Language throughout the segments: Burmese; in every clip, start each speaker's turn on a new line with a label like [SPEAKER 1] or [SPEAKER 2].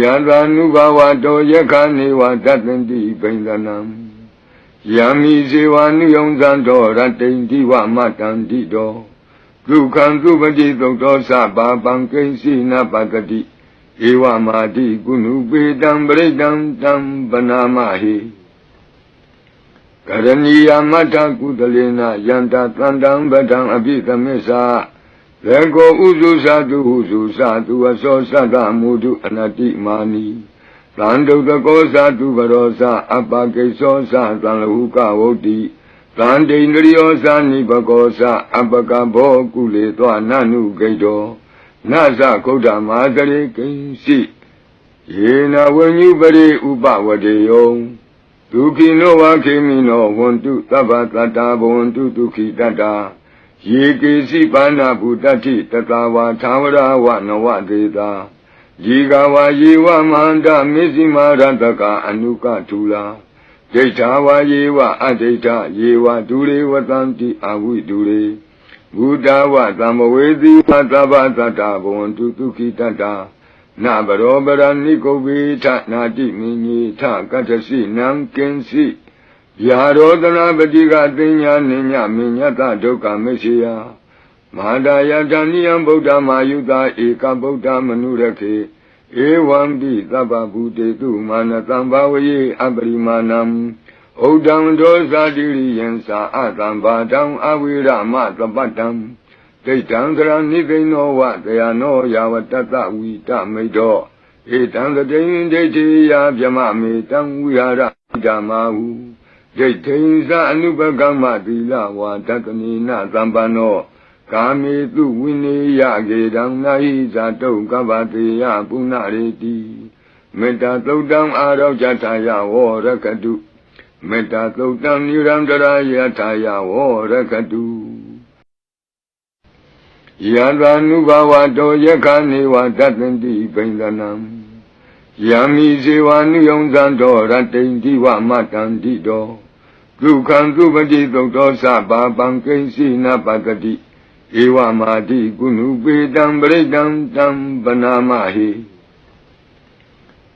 [SPEAKER 1] ယတာနုဘဝတောယက္ခနေဝတတ္တန္တိဘိန္ဒနံယံမိဇေဝနုယုံဇံတော်ရတ္တိန္တိဝမတံတိတောဒုက္ခံသုပတိသုတ်သောသဗ္ဗပံကိဉ္စီနပတတိဧဝမာတိကုဏုပေတံပရိတံတံပနာမဟိကရဏီယမတ္ထကုသလေနယန္တတန္တံဗဒံအပိသမစ္ဆာ ရေကိုဥစုသတုဟုစုသတုအစောသတ္တမုဒုအနတိမာနီသံဒုတကောသတုဘရောသအပကိသောသသံလဟုကဝုတ်တိသံဒိန္ဒရိယောသနိဘကောသအပကဘောကုလေသောနနုဂိတောနသကုဒ္ဓမာတရေကိဉ္စီယေနဝဉ္ညုပရိဥပဝတေယောဒုခိနောဝခေမိနောဝန္တုသဗ္ဗတတ္တာဘဝန္တုဒုခိတတ္တာ ယေကေစီပါဏဗုတ္တိတတဝါသာဝရဝနဝဒေတာယေကဝါယေဝမန္တမေဇိမာရတကအနုကထူလာဒိဋ္ဌာဝါယေဝအဒိဋ္ဌယေဝဒုရေဝတံတိအဝိဒုရေဘုဒ္ဓဝသံမဝေတိသတ္တဗတတ္တဘဝန္တုဒုခိတတ္တာနဘရောပရဏိကုဗေထနာတိမင်းကြီးထကတ္ထစီနံကင်းစီ ယာရောဒနာပတိကသိညာနိညမညတဒုက္ခမရှိယမဟာဒယတဏိယံဗုဒ္ဓမာယုတာဧကဗုဒ္ဓမနုရခေဧဝံတိသဗ္ဗဗုတေတုမာနတံဘာဝယေအပရိမာဏံဩဒံဒောဇာတိရိယံသာအတံဘာတံအဝိရမသပတ္တံဒိဋ္ဌံသရဏိသိဏောဝတယနောယာဝတတဝိတမိတောဧတံသတိန်ဒိဋ္ဌိယဗြမမေတံဝိဟာရဓမ္မာဟု ဒိဋ္ဌိဉ္စအနုပကမ္မသီလဝါတတနိနသံပန္နောကာမေတုဝိနေယကေတံနာဟိဇာတုကဗ္ဗတေယပုဏ္ဏရေတိမေတ္တာသုတ်တံအာရောဇထာယဝရကတုမေတ္တာသုတ်တံနိရံတရာယထာယဝရကတုယံသာနုဘဝတောယက္ခနေဝတတ္တန္တိဘိန္ဒနံယံမိဇေဝနုယုံဇံတော်ရတ္တိန္တိဝမတံတိတော ဒုက္ခံသုပတိသုတ်သောသဗ္ဗပံကိဉ္စီနပတတိဧဝမာတိကုဏုပေတံပရိတံတံပနာမဟိ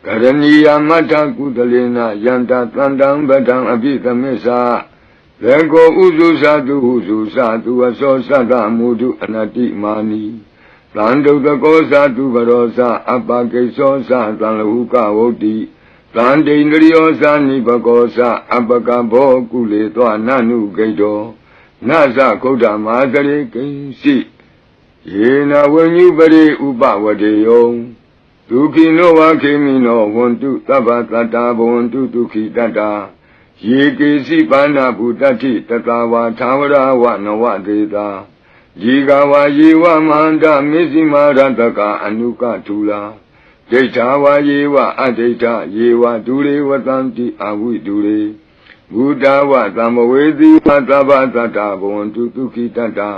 [SPEAKER 1] ကရဏီယမတ္ထကုသလေနယန္တတန္တံဗဒံအပိသမစ္ဆာရေကိုဥစုသတုဟုစုသတုအစောသတ္တမုဒုအနတိမာနီသံဒုတကောသတုဘရောသအပကိသောသသံလဟုကဝုတ်တိ သံဒိန္ဒရိယောသနိဘကောသအပကဘောကုလေသောနနုဂိတောနသကုဒ္ဓမာသရေကိဉ္စီယေနဝဉ္ညုပရိဥပဝတေယောဒုခိနောဝခေမိနောဝန္တုသဗ္ဗတတ္တာဘဝန္တုဒုခိတတ္တာယေကေစီပါဏဗုတ္တိတတဝါသာဝရဝနဝဒေတာယေကဝါယေဝမန္တမေဇိမာရတကအနုကထူလာ ဒိဋ္ဌာဝါယေဝအဒိဋ္ဌယေဝဒုရေဝတံတိအဝိဒုရေဘုဒ္ဓဝသံမဝေတိသတ္တဗတတ္တဘဝန္တုဒုခိတတ္တာ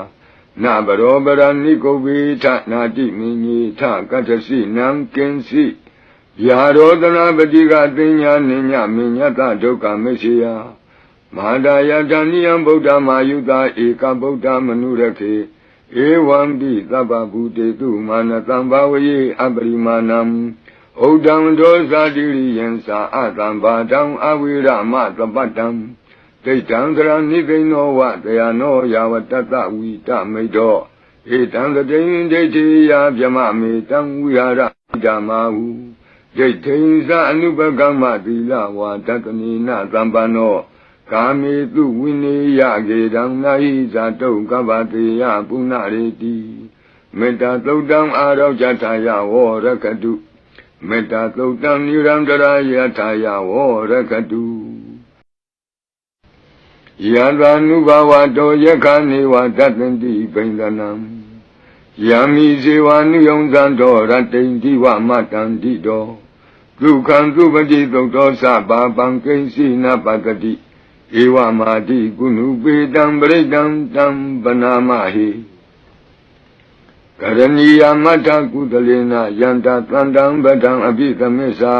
[SPEAKER 1] နဘရောပရဏိကုဗေထနာတိမင်းကြီးထကတ္ထစီနံကင်းစီယာရောဒနာပတိကသိညာနိညမညတဒုက္ခမရှိယမဟာဒယတဏိယံဗုဒ္ဓမာယုတာဧကဗုဒ္ဓမနုရခေ ဧဝံတိသဗ္ဗဗုတေတုမာနတံဘာဝယေအပရိမာဏံဩဒံဒောဇာတိရိယံသာအတံဘာတံအဝိရမသပတ္တံဒိဋ္ဌံသရဏိသိဏောဝတယနောယာဝတတဝိတမိတောဧတံတတိန်ဒိဋ္ဌိယဗြမမေတံဝိဟာရဓမ္မာဟုဒိဋ္ဌိဉ္စအနုပကမ္မသီလဝါတတနိနသံပန္နော ကာမေတုဝိနေယကေတံနာဟိဇာတုကဗ္ဗတေယပုဏ္ဏရေတိမေတ္တာသုတ်တံအာရောဇထာယဝရကတုမေတ္တာသုတ်တံနိရံတရာယထာယဝရကတုယံသာနုဘဝတောယက္ခနေဝတတ္တန္တိဘိန္ဒနံယံမိဇေဝနုယုံဇံတော်ရတ္တိန္တိဝမတံတိတောဒုက္ခံသုပတိသုတ်သောသဗ္ဗပံကိဉ္စီနပတတိ ဧဝမာတိကုဏုပေတံပရိတံတံပနာမဟိကရဏီယမတ္ထကုသလေနယန္တတန္တံဗဒံအပိသမစ္ဆာ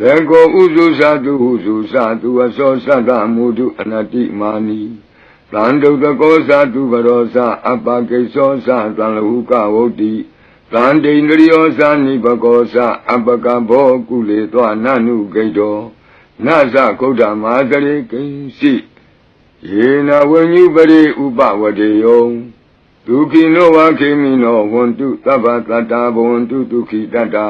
[SPEAKER 1] ရေကိုဥစုသတုဟုစုသတုအစောသတ္တမုဒုအနတိမာနီသံဒုတကောသတုဘရောသအပကိသောသသံလဟုကဝုတ်တိသသန္တိန္ဒရိယောသာနိဘကောသအပကဘောကုလေသောနနုဂိတော နသကုဋ္ဌမာတရေကိဉ္စီယေနဝဉ္ညုပရိဥပဝတေယောဒုခိနောဝခေမိနောဝန္တုသဗ္ဗတတ္တာဘဝန္တုဒုခိတတ္တာ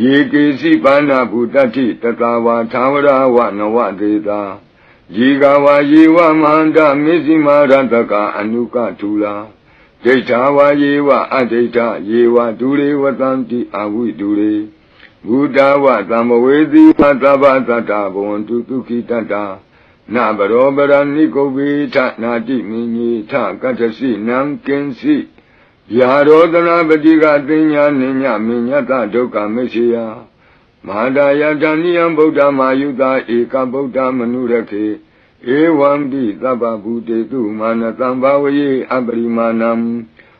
[SPEAKER 1] ယေကေစီပါဏဗုတ္တိတတဝါသာဝရဝနဝဒေတာယေကဝါယေဝမန္တမေဇိမာရတကအနုကထူလာဒိဋ္ဌာဝါယေဝအဒိဋ္ဌယေဝဒုရေဝတံတိအဝိဒုရေ ဘုဒ္ဓဝသံမဝေတိသတ္တဗတတ္တဘဝန္တုဒုခိတတ္တာနဘရောပရဏိကုဗေထနာတိမင်းကြီးထကတ္ထစီနံကင်စီယာရောဒနာပတိကသိညာနိညမညတဒုက္ခမရှိယမဟာဒယတဏိယံဗုဒ္ဓမာယုတာဧကဗုဒ္ဓမနုရခေဧဝံပိသဗ္ဗဗုတေတုမာနတံဘာဝယေအပရိမာဏံ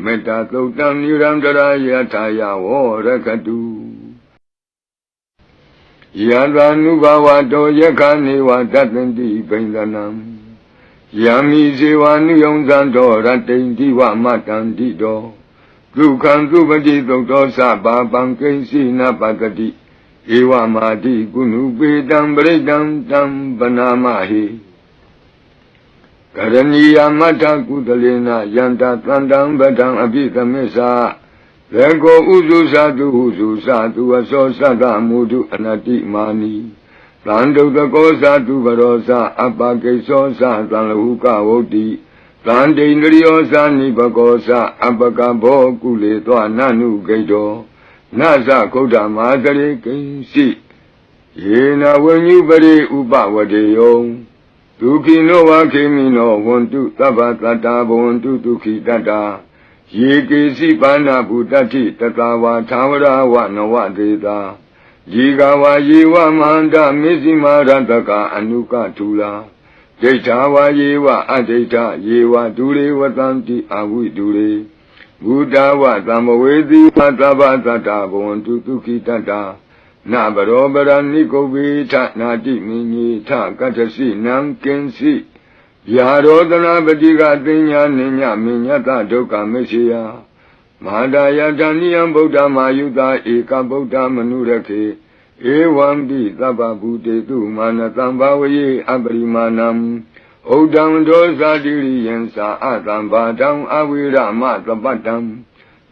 [SPEAKER 1] မေတ္တာသုတ်တံနိရန္တရာယထာယဝောရကတုယသာနုဘဝတောယခနေဝတတ္တန္တိဘိန္ဒနံယံမိဇေဝနုယုံဇံတော်ရတ္တိန္တိဝမတန္တိတောဒုက္ခံသုပတိသုတ်သောသဗ္ဗပံကိဉ္စီနပတတိဧဝမာတိကုဏုပေတံပရိတံတံပနာမဟိ ကရဏီယမတ္ထကုသလေနယန္တသန္တံပဒံအပိသမစ္ဆာရေကိုဥစုသတုဟုစုသတုအစောသတ္တမုဒုအနတိမာနီသံဒုတကောသတုဘရောသအပကိသောသသံလဟုကဝုတ်တိသံတိန္ဒရိယောသနိဘကောသအပကဘောကုလေသောနနုဂိတောနသကုဋ္ဌမာတရေကိဉ္စီယေနဝဉ္ညုပရိဥပဝတေယော ဒုခိနောဝခေမိနောဝန္တုသဗ္ဗတတ္တာဘဝန္တုဒုခိတတ္တာယေကေစီပါဏဗုတ္တိတတဝါသာဝရဝနဝဒေတာယေကဝါယေဝမန္တမေဇိမာရတကအနုကထူလာဒိဋ္ဌာဝါယေဝအဒိဋ္ဌယေဝဒုရေဝတံတိအဝိဒုရေဘုဒ္ဓဝသံမဝေတိသတ္တဗတတ္တဘဝန္တုဒုခိတတ္တာ နဘရောပရဏိကုဗေထနာတိမင်းကြီးထကတ္ထစီနံကင်စီယာရောဒနာပတိကသိညာနိညမညတဒုက္ခမရှိယမဟာဒယတဏိယံဗုဒ္ဓမာယုတာဧကဗုဒ္ဓမနုရခေဧဝံပိသဗ္ဗဗုတေတုမာနတံဘာဝယေအပရိမာဏံဩဒံဒောဇာတိရိယံသာအတံဘာတံအဝိရမသပတ္တံ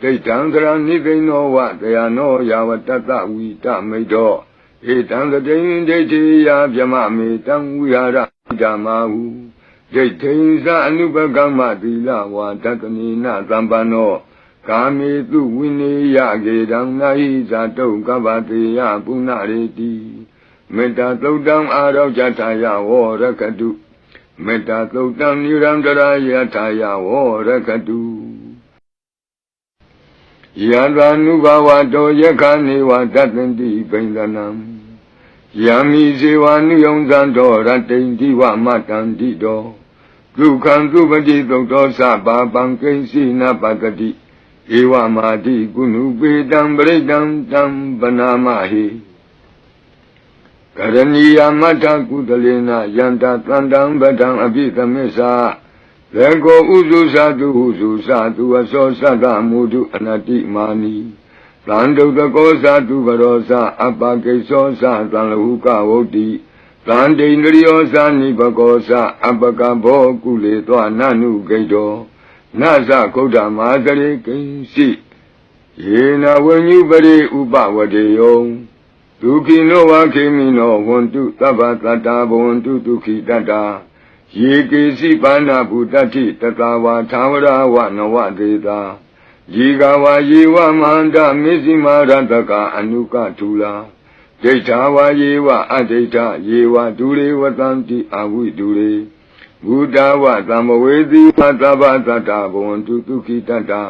[SPEAKER 1] ဒိဋ္ဌံသရဏိသိဏောဝတယနောယာဝတတဝိတမိတ်တော်ဧတံတတိယဒိဋ္ဌိယဗြမမေတံဝိဟာရဓမ္မာဟုဒိဋ္ဌိသအနုပကမ္မသီလဝါတတနိနသံပန္နောကာမေတုဝိနေယကေတံနာဟိဇာတုကပ္ပတေယပုဏ္ဏရေတိမေတ္တာသုတ်တံအာရောဇထာယဝောရကတုမေတ္တာသုတ်တံနိရန္တရာယထာယဝောရကတု ယသာနုဘဝတောယခနေဝတတ္တန္တိဘိန္ဒနံယံမိဇေဝနုယုံဇံတော်ရတ္တိန္တိဝမတန္တိတောဒုက္ခံသုပတိသုတ်သောသဗ္ဗပံကိဉ္စီနပတတိဧဝမာတိကုဏုပေတံပရိတံတံပနာမဟိကရဏီယမတ္ထကုသလေနယန္တသန္တံပဒံအပိသမစ္ဆာ လေကိုဥစုသတုဟုစုသတုအစောသတ္တမုဒုအနတိမာနီသံဒုတကောသတုဘရောသအပကိသောသသံလဟုကဝုတ်တိသံတိန္ဒရိယောသနိဘကောသအပကဘောကုလေသောနနုဂိတောနသကုဋ္ဌမာသရေကိဉ္စီယေနဝဉ္ညုပရိဥပဝတေယောဒုခိနောဝခေမိနောဝန္တုသဗ္ဗတတ္တာဘဝန္တုဒုခိတတ္တာ ယေကေစီပါဏဗုတ္တိတတဝါသာဝရဝနဝဒေတာယေကဝါယေဝမန္တမေဇိမာရတကအနုကထူလာဒိဋ္ဌာဝါယေဝအဒိဋ္ဌယေဝဒုရေဝတံတိအဝိဒုရေဘုဒ္ဓဝသမဝေတိသတ္တဗတတ္တဘဝန္တုဒုခိတတ္တာ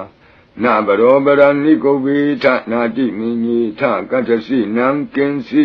[SPEAKER 1] နနာဘရောပရဏိကုဗေထနာတိမင်းကြီးထကတ္ထစီနံကင်စီ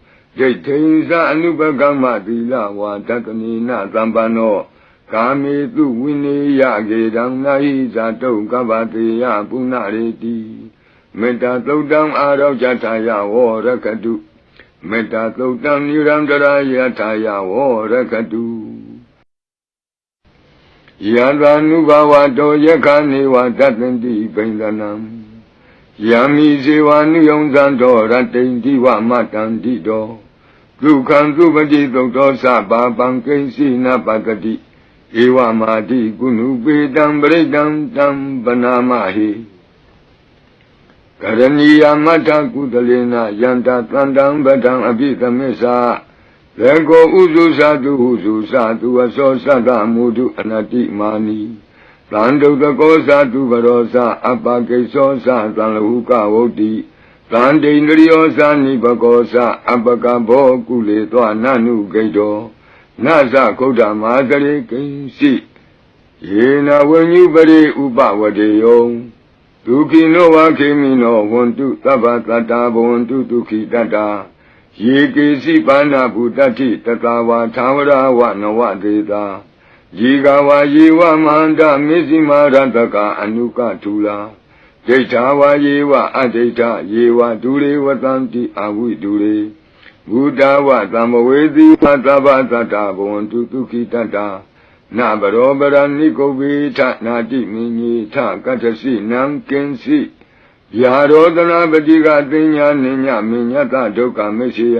[SPEAKER 1] ဒိဋ္ဌိံသအနုပကမ္မသီလဝါဒတနိနသံပန္နောကာမေတုဝိနေယကေတံနာဟိဇာတုကပ္ပတေယပုဏ္ဏရေတိမေတ္တာသုတ်တံအာရောဇထာယဝောရကတုမေတ္တာသုတ်တံနိရံတရာယထာယဝောရကတုယံသာနုဘဝတောယခာနေဝတတ္တန္တိပိန္ဒနံ ယံမိဇေဝနုယုံဇံတော်ရတိန်တိဝမတံတိတောဒုက္ခံသုပတိသုတ်တော်သဘာပံကိဉ္စီနပကတိဧဝမာတိကုဏုပေတံပရိတံတံပနာမဟိကရဏီယမတ္ထကုသလေနယန္တသန္တံပဒံအပိသမစ္ဆာလေကိုဥစုသတုဟုစုသတုအစောသတ္တမုဒုအနတိမာနီ သံဒုတကောသတုဘရောသအပကိသောသသံလဟုကဝုတ်တိသံဒိန္ဒရိယောသနိဘကောသအပကဘောကုလေသောနနုဂိတောနသကုဋ္ဌမာတရေကိဉ္စီယေနဝဉ္ညုပရိဥပဝတေယောဒုခိနောဝခေမိနောဝန္တုသဗ္ဗတတ္တာဘဝန္တုဒုခိတတ္တာယေကေစီပါဏဗုတ္တိတတဝါသာဝရဝနဝဒေတာ ယေကဝါယေဝမန္တမေဇိမာရတကအနုကထူလာဒိဋ္ဌာဝါယေဝအဒိဋ္ဌယေဝဒုရေဝတံတိအဝိဒုရေဘုဒ္ဓဝသံမဝေတိသတ္တဗသတ္တဘဝန္တုဒုခိတတ္တာနဘရောပရဏိကုဗေထနာတိမင်းကြီးထကတ္ထစီနံကင်စီယာရောတနာပတိကသိညာနိညာမညတဒုက္ခမရှိယ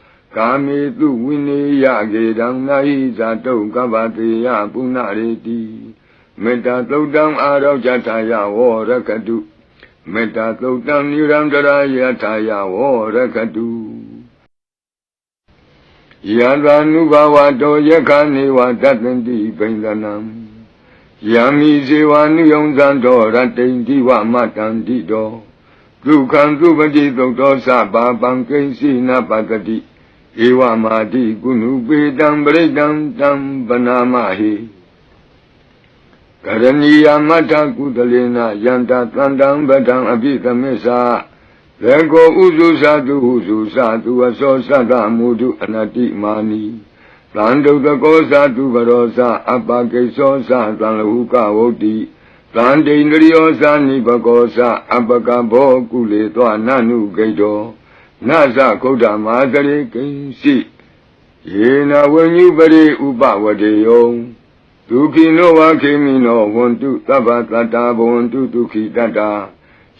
[SPEAKER 1] ကာမေတုဝိနေယကေတံနာဟိဇာတုကပ္ပတေယပုဏ္ဏရေတိမေတ္တာသုတ်တံအာရောဇထာယဝောရကတုမေတ္တာသုတ်တံနိရံတရာယထာယဝောရကတုယံသာနုဘဝတောယခာနေဝတတ္တန္တိပိန္ဒနံယံမိဇေဝနုယုံဇံတော်ရတိန်တိဝမတံတိတောဒုက္ခံသုပတိသုတ်သောသဘာပံကိဉ္စီနပတတိ ဧဝမာတိကုဏုပေတံပရိတံတံပနာမဟိကရဏီယမတ္ထကုသလေနယန္တသန္တံပဒံအပိသမစ္ဆာလေကိုဥစုသတုဟုစုသတုအစောသတ္တမုဒုအနတိမာနီသံဒုတကောသတုဘရောသအပကိသောသသံလဟုကဝုတ်တိသံတိန္ဒရိယောသနိဘကောသအပကဘောကုလေသောနနုဂိတော နသကုဋ္ဌမာတရေကိဉ္စီယေနဝဉ္ညုပရိဥပဝတေယောဒုခိနောဝခေမိနောဝန္တုသဗ္ဗတတ္တာဘဝန္တုဒုခိတတ္တာ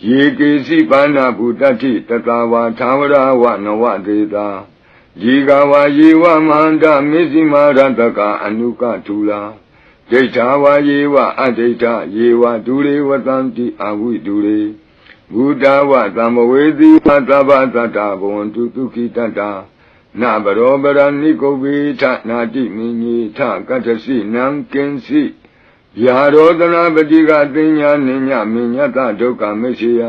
[SPEAKER 1] ယေကေစီပါဏဗုတ္တိတတဝါသာဝရဝနဝဒေတာယေကဝါယေဝမန္တမေဇိမာရတကအနုကထူလာဒိဋ္ဌာဝါယေဝအဒိဋ္ဌယေဝဒုရေဝတံတိအဝိဒုရေ ဘုဒ္ဓဝသံမဝေတိသတ္တဗသတ္တဘဝန္တုဒုခိတတ္တာနဘရောပရဏိကုဗေထနာတိမင်းကြီးထကတ္ထစီနံကင်စီယာရောတနာပတိကသိညာနိညာမညတဒုက္ခမရှိယ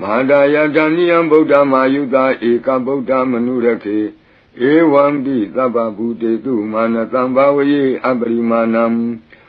[SPEAKER 1] မဟာဒယတဏိယံဗုဒ္ဓမာယုတာဧကဗုဒ္ဓမနုရခေဧဝံတိသဗ္ဗဗုတေတုမာနတံဘာဝယေအပရိမာဏံ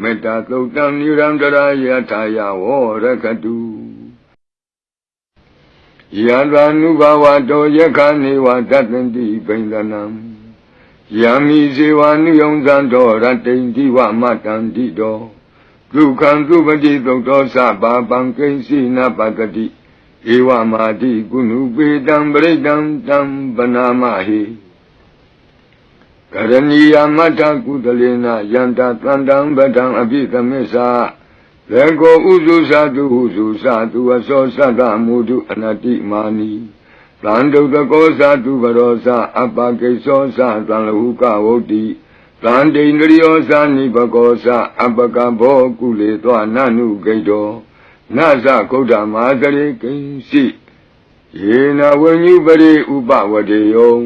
[SPEAKER 1] မေတ္တာသုတ်တံနိရံတရာယထာယဝောရကတုယံသာနုဘဝတောယခာနေဝတတန္တိပိန္ဒနံယံမိဇေဝနုယုံဇံတော်ရတ္တိန်ဒီဝမတန္တိတောဒုက္ခံသုပတိသုတ်တော်သဘာပံကိဉ္စီနပတတိဧဝမာတိကုဏုပေတံပရိတံတံပနာမဟိ ကရဏီယမတ္ထကုသလေနယန္တတန္တံပဒံအပိသမစ္ဆာလေကိုဥစုသတုဟုစုသတုအစောသတ္တမုဒုအနတိမာနီသံဒုတကောသတုဘရောသအပကိသောသသံလဟုကဝုတ်တိသံဒိန္ဒရိယောသနိဘကောသအပကဘောကုလေသောနနုဂိတောနသကုဋ္ဌမာသရေကိဉ္စီယေနဝဉ္ညုပရိဥပဝတေယော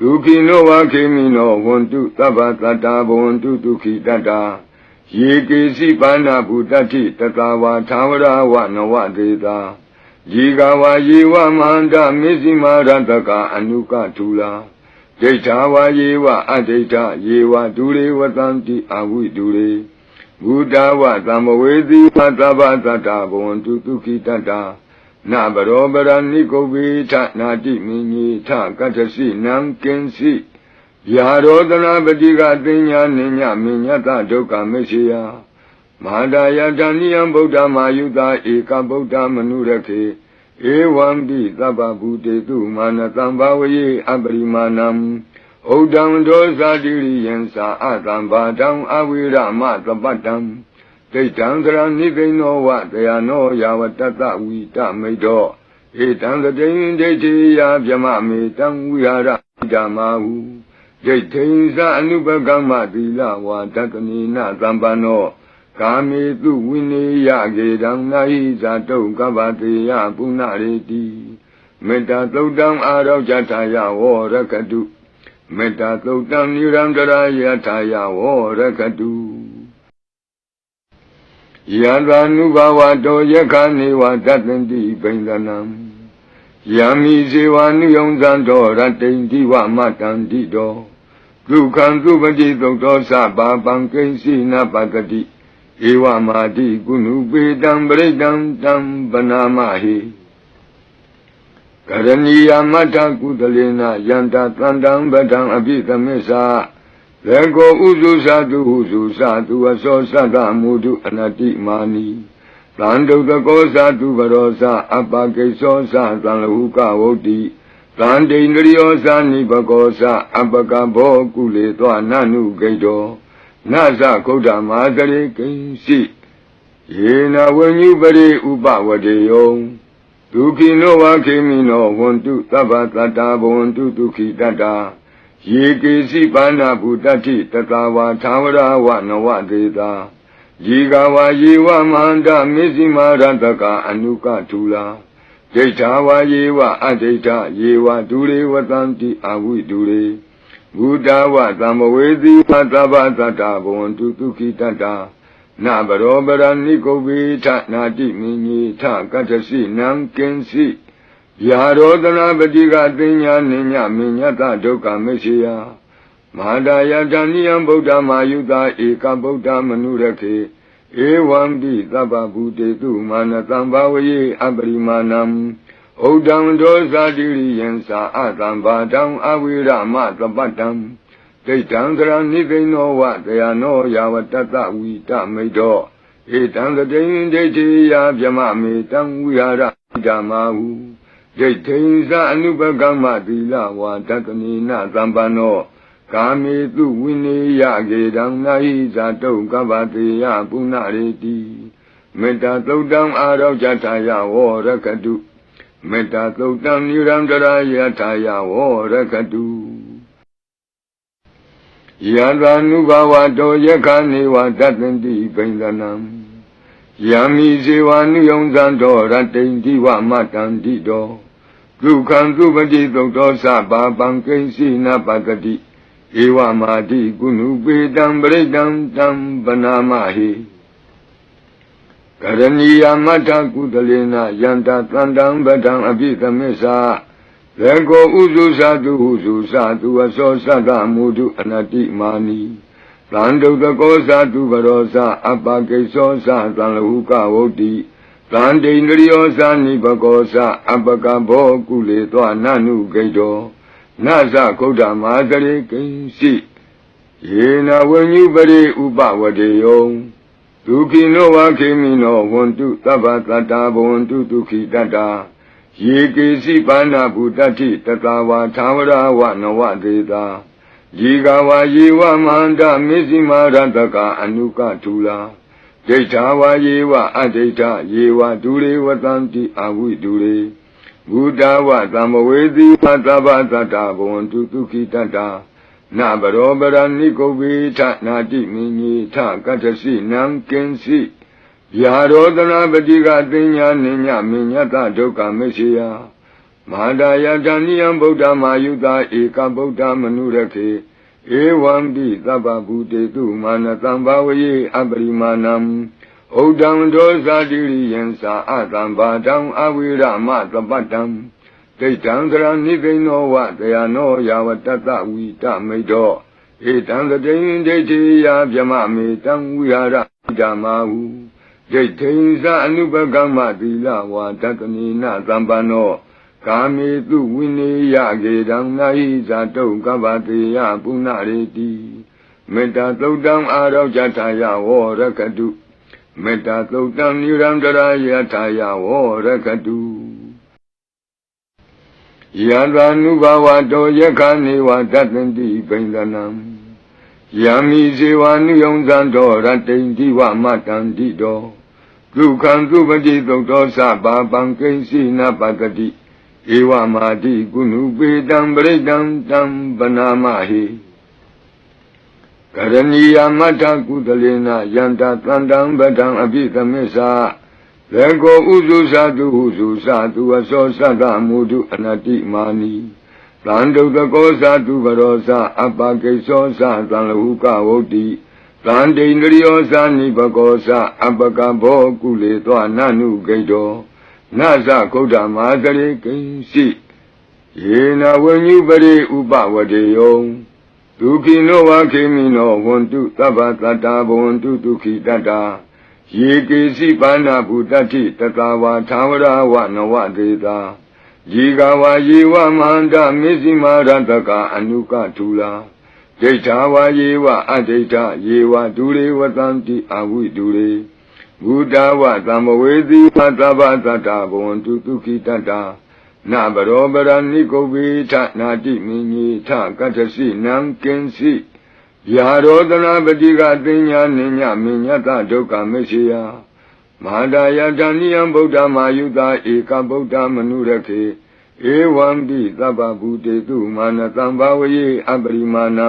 [SPEAKER 1] ဒုခိနောဝခေမိနောဝန္တုသဗ္ဗတတ္တာဘဝန္တုဒုခိတတ္တာယေကေစီပါဏဗုတ္တိတတဝါသာဝရဝနဝတေတာယေကဝါယေဝမန္တမေဇိမာရတကအနုကထူလာဒိဋ္ဌာဝါယေဝအဒိဋ္ဌယေဝဒုရေဝတံတိအဝိဒုရေဘုဒ္ဓဝသံမဝေတိသတ္တဗသတ္တဘဝန္တုဒုခိတတ္တာ နဘရောပရဏိကုဗေထနာတိမင်းကြီးထကတ္ထစီနံကင်စီယာရောတနာပတိကတင်ညာနိညာမညတဒုက္ခမရှိယမဟာဒယတဏိယံဗုဒ္ဓမာယုတာဧကဗုဒ္ဓမနုရခေဧဝံတိသဗ္ဗဗုတေတုမာနတံဘာဝယေအပရိမာဏံဩဒံဒောဇာတိရိယံသာအတံဘာတံအဝိရမသပတ္တံ ဒိဋ္ဌံကရဏိကိနောဝတယနောယာဝတတဝိတမိတ်တော်ဧတံတတိန်ဒိဋ္ဌိယဗျမမေတံဝိဟာရဓမ္မာဟုဒိဋ္ဌိဉ္စအနုပကမ္မသီလဝါဒတနိနသံပန္နောကာမေတုဝိနေယကေတံနာဟိဇာတုကပ္ပတေယပုဏ္ဏရေတိမေတ္တာသုတ်တံအာရောကြထာယဝောရကတုမေတ္တာသုတ်တံနိရံတရာယထာယဝောရကတု ယံသာနုဘဝတောယခာနေဝတတန္တိပိန္ဒနံယံမိဇေဝနုယုံဇံတော်ရတ္တိန်ဒီဝမတန္တိတောဒုက္ခံသုပတိသုတ်တော်သဘာပံကိဉ္စီနပတတိဧဝမာတိကုဏုပေတံပရိတံတံပနာမဟိကရဏီယမတ္ထကုသလေနယန္တတန္တံပဒံအပိသမစ္ဆာ လေကိုဥစုသတုဟုစုသတုအစောသတ္တမုဒုအနတိမာနီသံဒုတကောသတုဘရောသအပကိသောသသံလဟုကဝုတ်တိသံဒိန္ဒရိယောသနိဘကောသအပကဘောကုလေသောနနုဂိတောနသကုဋ္ဌမာတရေကိဉ္စီယေနဝဉ္ညုပရိဥပဝတေယောဒုခိနောဝခေမိနောဝန္တုသဗ္ဗတတ္တာဘဝန္တုဒုခိတတ္တာ ယေကေစီပါဏဗုတတိတတဝါသာဝရဝနဝတေတာယေကဝါယေဝမန္တမေဇိမာရတကအနုကထူလာဒိဋ္ဌာဝါယေဝအဒိဋ္ဌယေဝဒုရေဝတံတိအဝိဒုရေဘုဒ္ဓဝသံမဝေတိသတ္တဗသတ္တဘဝန္တုဒုခိတတ္တာနဘရောပရဏိကုဗေထနာတိမင်းကြီးထကတ္ထစီနံကင်စီ ယာရောတနာပတိကသိညာနိညာမညတဒုက္ခမရှိယမဟာဒယတဏိယံဗုဒ္ဓမာယုတာဧကဗုဒ္ဓမနုရခေဧဝံတိသဗ္ဗဗုတေတုမာနတံဘာဝယေအပရိမာဏံဩဒံဒောဇာတိရိယံသာအတံဘာတံအဝိရမသပတ္တံဒိဋ္ဌံသရဏိသိနောဝတယနောယာဝတတဝိတမိတ်တော်ဧတံတတိန်ဒိဋ္ဌိယဗျမမေတံဝိဟာရဓမ္မာဟု ဒိဋ္ဌိဉ္စအနုပကမ္မသီလဝါဒတနိနသံပန္နောကာမေတုဝိနေယကေတံနာဟိဇာတုကပ္ပတေယပုဏ္ဏရေတိမေတ္တာသုတ်တံအာရောကြထာယဝောရကတုမေတ္တာသုတ်တံနိရံတရာယထာယဝောရကတုယံသာနုဘဝတောယခာနေဝတတန္တိပိန္ဒနံယံမိဇေဝနုယုံဇံတော်ရတ္တိန်ဒီဝမတန္တိတော ဒုက္ခံသုပတိသုတ်သောသဘာပံကိဉ္စီနပတတိဧဝမာတိကုဏုပေတံပရိတံတံပနာမဟိကရဏီယမတ္ထကုသလေနယန္တာတန္တံပဒံအပိသမစ္စာလေကိုဥစုသတုဟုစုသတုအစောသတ္တမုဒုအနတိမာနီသံဒုတကောသတုဘရောသအပကိသောသသံလဟုကဝုတ်တိ သံဒိန္ဒရိယောသနိဘကောသအပကဘောကုလေသောနနုဂိတောနသကုဒ္ဓမာတရေကိဉ္စီယေနဝဉ္ညုပရိဥပဝတေယောဒုက္ခိနောဝခေမိနောဝန္တုသဗ္ဗတတ္တာဘဝန္တုဒုက္ခိတတ္တာယေကေစီပါဏဗုတ္တိတတဝါသာဝရဝနဝဒေတာယေကဝါယေဝမန္တမေဇိမာရတကအနုကထူလာ ဒိဋ္ဌာဝါယေဝအဒိဋ္ဌယေဝဒူရေဝတံတိအဝိဒူရေဘုဒ္ဓဝသံမဝေတိသတ္တဗတတ္တာဘဝန္တုဒုက္ခိတတ္တာနဘရောပရဏိကုဗေထနာတိမင်းကြီးထကတ္ထစီနံကင်စီယာရောဒနာပတိကသိညာနိညမညတဒုက္ခမရှိယမဟာဒယတဏိယံဗုဒ္ဓမာယုတာဧကဗုဒ္ဓမနုရခေ ဧဝံတိသဗ္ဗဗုတေတုမာနတံဘာဝယေအပရိမာဏံဩဒံဒောဇာတိရိယံသာအတံဘာတံအဝိရမသပတ္တံဒိဋ္ဌံသရဏိကိနောဝတယနောယာဝတတဝိတမိတောဧတံတတိယဒိဋ္ဌိယဗြမမေတံဝိဟာရဓမ္မာဟုဒိဋ္ဌိသအနုပကမ္မသီလဝါတတနိနသံပန္နော ကာမေတုဝိနေယကေတံနာဟိဇာတုကဗ္ဗတေယပုဏ္ဏရေတိမေတ္တာသုတ်တံအာရောဇထာယဝရကတုမေတ္တာသုတ်တံနိရံတရာယထာယဝရကတုယံသာနုဘဝတောယခာနေဝတတန္တိပိန္ဒနံယံမိဇေဝနုယုံဇံတော်ရတိန်ဒီဝမတန္တိတောဒုက္ခံသုပတိသုတ်တော်သဘာပံကိဉ္စီနပတတိ ဧဝမာတိကုဏုပေတံပရိတံတံပနာမဟိကရဏီယမတ္ထကုသလေနယန္တာတန္တံပဒံအပိသမစ္စာလေကိုဥစုသတုဟုစုသတုအစောသတ္တမုဒုအနတိမာနီသံဒုတကောသတုဘရောသအပကိသောသသံလဟုကဝုတ်တိသံဒိန္ဒရိယောသနိဘကောသအပကဘောကုလေသောနနုဂိတော နသကုဒ္ဓမာသရေကိဉ္စီယေနဝဉ္ညုပရိဥပဝတေယောဒုက္ခိနောဝခေမိနောဝန္တုသဗ္ဗတတ္တာဘဝန္တုဒုက္ခိတတ္တာယေကေစီပါဏဗုတတိတတဝါသာဝရဝနဝဒေတာယေကဝါယေဝမန္တမေဇိမာရတကအနုကထူလာဒိဋ္ဌာဝါယေဝအဒိဋ္ဌယေဝဒူရေဝတံတိအဝိဒူရေ ဘုဒ္ဓဝသံမဝေတိသတ္တဗတတ္တဘဝန္တုဒုက္ခိတတ္တာနဘရောပရဏိကုဗေထနာတိမင်းကြီးထကတ္ထစီနံကင်စီယာရောဒနာပတိကသိညာနိညမညတဒုက္ခမရှိယမဟာဒယတဏိယံဗုဒ္ဓမာယုတာဧကဗုဒ္ဓမနုရခေဧဝံတိသဗ္ဗဗုတေတုမာနတံဘာဝယေအပရိမာဏံ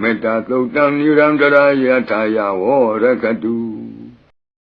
[SPEAKER 1] မေတ္တာသုတ်တံနိရံတရာယထာယဝရကတု